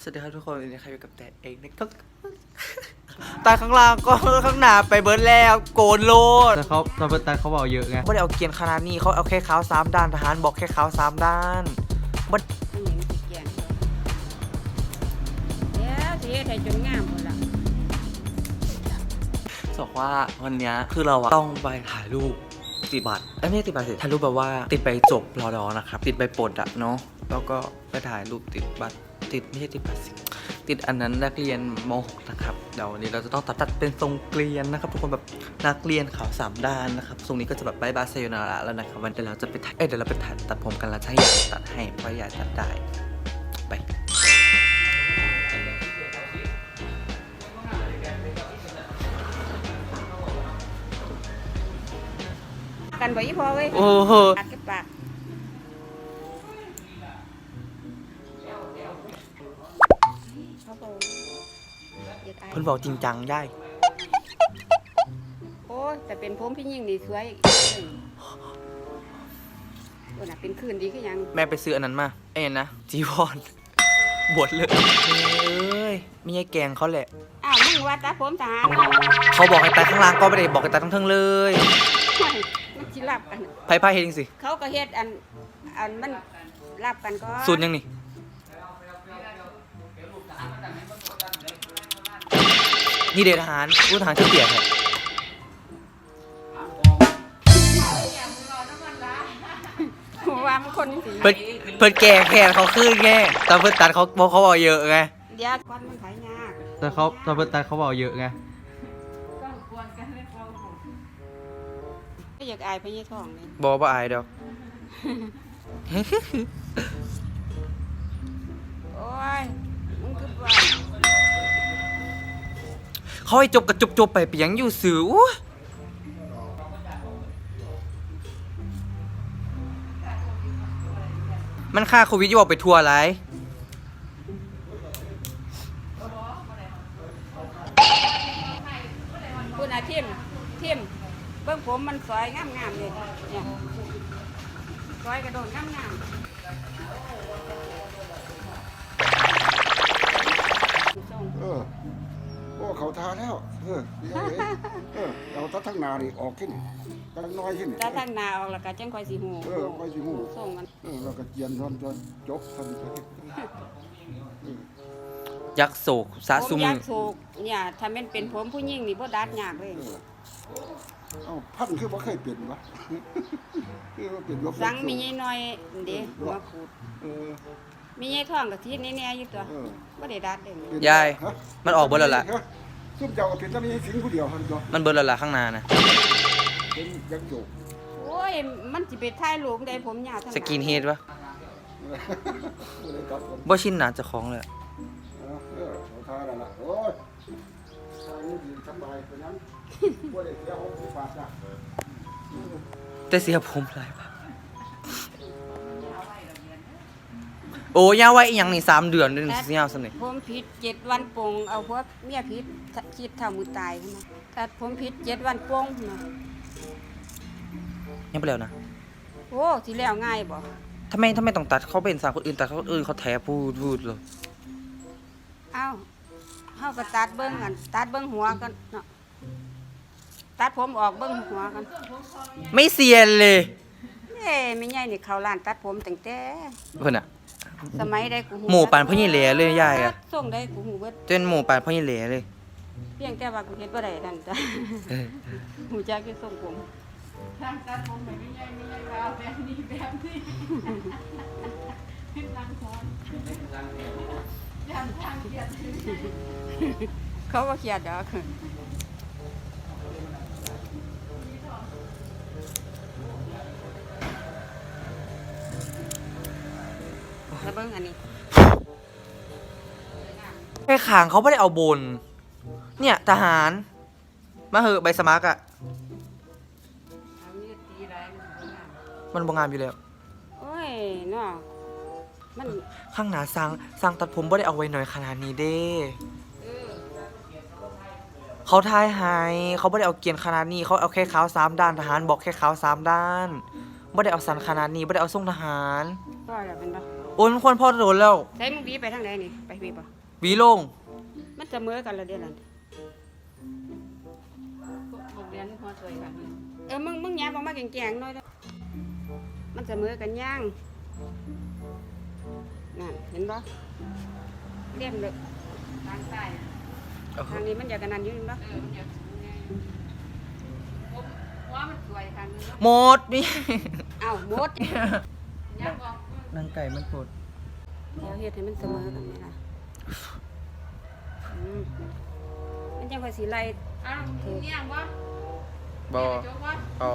สวัสดีครับทุกคนวันนี้ใครอยู่กับแต่เองนะครับตาข้างล่างก็ข้างหน้าไปเบิร์ดแล้วโกนโลดแต่เขาตอนเป็นตาเขาบอกเยอะไงไม่ได้เอาเกียนขนาดนี้เขาเอาแค่ขาวสามด้านทหารบอกแค่ขาวสามด้านผู้หญิงสิแกงเดี๋ยวสิเฮ็ดให้จนงามหมดละบอกว่าวันเนี้ยคือเราอะต้องไปถ่ายรูปติดบัตรเอ้ยไม่ใช่ติดบัตรสิถ่ายรูปแบบว่าติดใบจบรอดอนะครับ ติดใบปลดอะเนาะแล้วก็ไปถ่ายรูปติดบัตร ติดไม่ใช่ติดบัตรสิติดอันนั้นนักเรียนม .6 นะครับเดี๋ยววันนี้เราจะต้องตัดตัดเป็นทรงเกลียนนะครับ ทุกคนแบบนักเรียนขาวสามด้านนะครับทรงนี้ก็จะแบบบายบายไซโยนาระแล้วนะครับวันเดี๋ยวเราจะไปถ่ายเอ้ยเดี๋ยวเราไปถ่ายตัดผมกันแล้วจะให้ยายตัดให้เพราะยายตัดได้ไปกันบ่อีพอเว้ยโอ้โหปา อย่าตายเพิ่นบอกจริงจังได้โอ้ยแต่เป็นผมพี่ยิ่งนี่สวยอีกโอ้น่ะเป็นคืนดีคือหยังแม่ไปซื้ออันนั้นมาไอ้นั่นนะจีวรบวชเลยเอ้ยไม่ใช่แกงเขาแหละ อ้าวมึงว่าตัดผมทหารเขาบอกให้ตายข้างล่างก็ไม่ได้บอกให้ตายทั้งเทิงเลยมันสิรับกัน ไพ่ไพ่เฮดจริงสิเขาก็เฮ็ดอันอันมันรับกันก็สูตรยังนี่ นี่เดชทหารผู้ทหารชื่อเปียกเนี่ยว่ามันคนสิเพิ่นเพิ่นแก่แขนเขาขึ้นแง่แต่เพิ่นตัดเขาบอกเขาบอกเยอะไงเดี๋ยวควันมันไถยากแต่เขาตอนเป็นตาเขาบอกเยอะไงก็อยากอายพญาทองเลยบอกว่าอายดอก เขาให้จบกับจบจบๆไปเปียงอยู่สื่ออู้มันค่าโควิดอยู่บอกไปทัวร์ไรคุณอาทิมทิมเบื้องผมมันสวยงามงามๆเลยเนี่ยสวยกระโดดงามงามๆส่ง เออโอ้เขาทาแล้ว เออเดี๋ยวเดี๋ยวเออเราตัดทั้งหนานี่ออกขึ้นตั้งน้อยขึ้นตาทางหนาออกแล้วก็จังค่อยสิหูเออค่อยสิหูส่งมันเออเราก็เจียนจนจนจบทันทียักษ์โศกสะผมสุอมืยาอกถูกเนี่ยถ้าแม่นเป็นผมผู้หญิงนี่บ่ดัดยากเลย เออเอ้าพันคือบ่เคยเปลี่ยนวะคือว่าเปลี่ยนยกสังมีใหญ่น้อยเด้หัวขูดเออมีใหญ่ท้องก็ทีแน่ๆอยู่ตัวเออบ่ได้ดัดเด้เปลี่นยาย ฮะมันออกเบิดแล้วล่ะ ฮ ซุ่มเจ้าก็เป็นตะมีสิงผู้เดียวหันตัวมันเบิร์ดแล้วล่ะข้างหน้านะเป็นยักษ์โจกโอ้ย มันสิไปถ่ายรูปได้ผมยาวทั้งสกินเฮดปะบ่ได้กลับผมบ่ชินหนาเจะของเลยเออเออเขาทาแล้วล่ะโอ้ยทางนี้ดีสบายไปนั้นบ่ได้เสีย60บาทจ้ะ แต่เสียผมหลายบาท โอ้ยาไว้อีหยังนี่สามเดือนเดือนเสียสนิทผมผิดเจ็ดวันปงเอาพวกเมียผิดคิดเท่ามือตายนะถ้าผมผิดเจ็ดวันปงนะยังไปแล้วนะโอ้ที่แล้วง่ายบ่ทำไมทำไมต้องตัดเขาเป็นสามคนอื่นตัดเขาคนอื่นเขาแถพูดพูดเลยเอ้าเฮาก็ตัดเบิ่งกันตัดเบิ่งหัวกันเนาะตัดผมออกเบิ่งหัวกัน ไม่เซียนเลยเอ้ไม่ใหญ่นี่เข้าร้านตัดผมตั้งแต่เพื่อนอะ สมัยได้กูหมู่ปานพ่อใหญ่เหล่เลยยายอะ ส่งได้กูหูเบิดเจนหมู่ปานพ่อใหญ่เหล่เลย เพียงแต่ว่ากูเฮ็ดบ่ได้นั่นจ้ะเออ หูจักอยู่ส่งผมเขาว่าเครียดดอกแล้วเบิ่ งอันนี้แค่ขางเขาไม่ได้เอาบน เนี่ยทหาร มาเหอะใบสมัครอะเอามีดตีหลายมันบ่งามมันบงามอยู่แล้ว โอ้ยเนาะมันข้างหน้าสร้างสร้างตัดผมไม่ได้เอาไว้หน่อยขนาดนี้เด้เขาทายให้เขาไม่ได้เอาเกียนขนาดนี้ เขาเอาแค่ขาวสามด้านทหาร บอกแค่ขาวสามด้านไม่ได้เอาสันขนาดนี้ไม่ได้เอาทรงทหาร ก็จะเป็นบ่ โอ้ยมันควรพอโดนแล้วใช้มึงบีไปทางไหนนี่ ไปบีป่ะหวีลง มันเสมอกันแล้วเดี๋ยวนั้นโรงเรียนพอสวยกันเออมึงมึงแย้มออกมาแก่งๆหน่อยเด้อมันเสมอกันย่างนั่นเห็นปะเรียนเลยทางใต้ทางนี้มันอยากกันนั่นอยู่เห็นปะเออมันอยากว่ามันสวยกันหมดนี่ เอ้าหมดยังบอก นางไก่มันปวดเดี๋ยวเฮ็ดให้มันเสมอกันไหมล่ะอืมมันจังค่อยสิไล่อ้าวเนี่ยบ่บอจบบ่บอ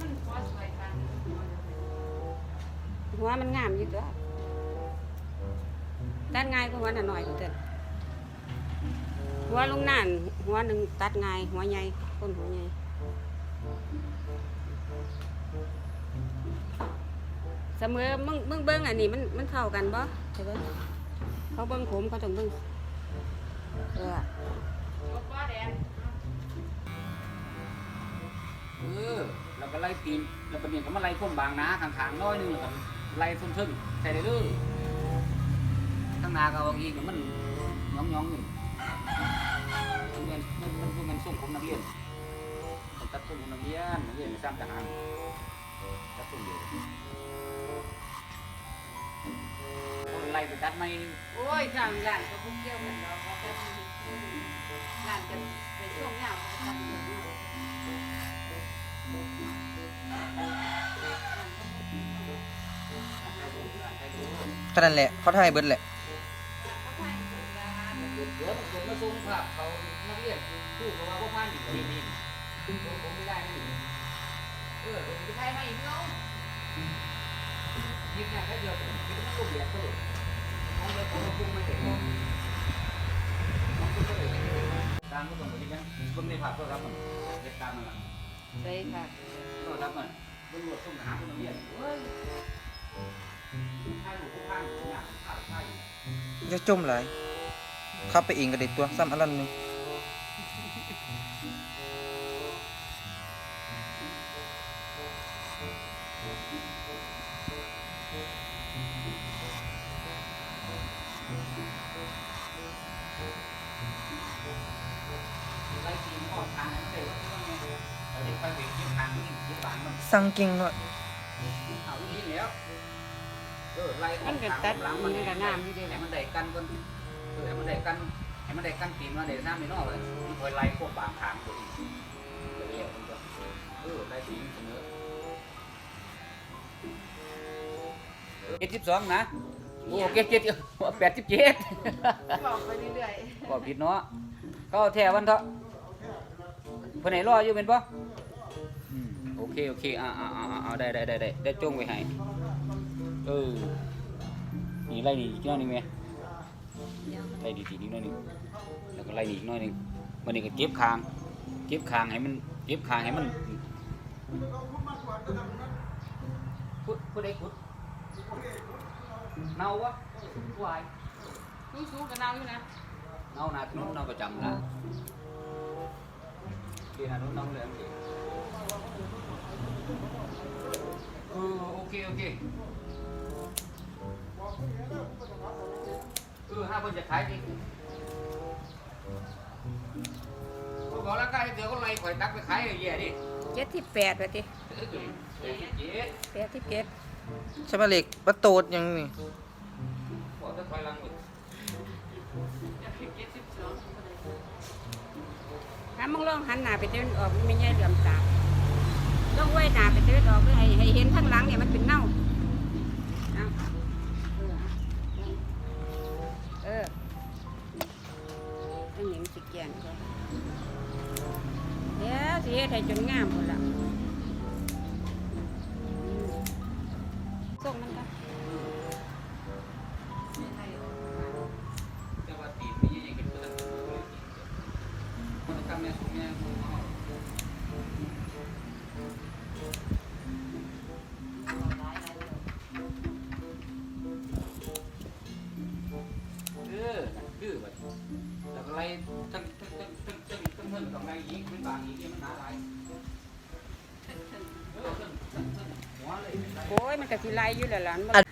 มันพอสวยกันหัวมันงามอยู่ตัวตัดง่ายกว่าหัวน่ะหน่อยเด้อหัวลงนั่นหัวหนึงตัดง่ายหัวใหญ่คนหัวใหญ่ เสมอมึงมึงเบิ่งอันนี้มันมันเข้ากันบ่ใช่บ่เขาเบิ่งผมเขาต้องเบิ่งเออเออแล้วก็ไล่ตีนแล้วก็เนี่ยก็มาไล่ข้มบางนาข้างๆน้อยนึงแล้วก็ไล่ส้นทึ่งใส่ได้เลยข้างหน้าก็เอาอีกมันย่องย่องๆอยู่มันมันมันมันมันส่งผมนักเรียนมันตัดส่งผมนักเรียนนักเรียนสร้างทหาร ตัดส่งเดียวคนไล่ไปตัดไม่โอ้ยทางร้านก็พุ่งเกี่ยวกันดอกว่าแต่ร้านจะไปช่วงยาวก็ตัดเงินเอาก็นั่นแหละ เขาถ่ายเบิดแหละ เดี๋ยวเดี๋ยวผมมาส่งภาพเขานักเรียนคู่กับว่าพวกพันอีกทีนี่ผมไม่ได้นี่ เออผมจะใช้ไม่อีกเนาะยิบเนี่ยแค่เดียวผมคิดว่าลูกเดียวก็เลยน้องเลยผมก็พุ่งไม่เห็นน้องพุ่งก็เลยตามก็ต้องไปที่นั่นเพิ่งได้ผ่าก็รับมันเด็ดตามมันละไปค่ะก็รับมันตำรวจส่งหาคนเรียนเฮ้ยข้าหนูข้างอยางข้าใช่จะจมไหลายเข้าไปเองก็ได้ตัวซ้ำอันนั้นนึง ไล่ตีนข้อทางนั้นเลยว่าต้องไงเราเด็กไปเวกยิบทางนี้ยิบบางมัน สั่งเก่งหน่อยเอาอีกแล้วเออไล่มันก็ตัดมันก็น้ำอยู่เดีให้ยวมันได้กันก่อนเออให้มันได้กันให้มันได้กันตีนมาได้น้ำในนอกเลยมันคอยไล่พวกบางทางตัวอีกเรียกมันก็เออไล่ตีนเสมอเจ็ดสิบสองนะโอ้เจ็ดเจ็ดแปดสิบเจ็ด บอกไปเรื่อยบอกผิดเนาะก็เอาแท้วันเถอะเพื่อนไหนรออยู่เป็นปะอืมโอ เคโอเคอ่าอ่าอ่าอ่าได้ได้ได้ได้ได้จงไว้ให้เออนี่ไล่หนีอีกหน้อยหนึงไหมไล่ดีทีนี้หน้อยหนึงแล้วก็ไล่หนีอีกหน้อยหนึงมันนี่ก็เก็บคางเก็บคางให้มันเก็บคางให้มันพุดพุดได้พุดเน่าวะวายๆสูงๆกับน้ำอยู่นะเน่านาถนนเน่าประจำละเรียนอนุนเน่าเลยอันนี้ เออโอเคโอเคเออห้าคนจะขายจริงก็บอกแล้วก็ให้เดี๋ยวก็ไล่ข่อยตักไปขายไอ้เหี้ยดิเจ็ดที่แปดไปทีเออเจ็ดสิบเจ็ดแปดที่เจ็ดใช่ไหมเหล็กประตูดยังนี่บอกจะถอยหลังหมดถ้ามึงลองหันหน้าไปเดินออกมันไม่ใช่เหลื่อมตา ลองไว้หนาไปเดิดออกเพื่อให้ให้เห็นข้างหลังเนี่ยมันเป็นเน่าเอออต้องหญิงสิเกียนก่อนเดี๋ยวสิเฮ็ดให้จนงามหมดละ มันก็สิไล่อยู่แล้วล่ะมันบ่อัน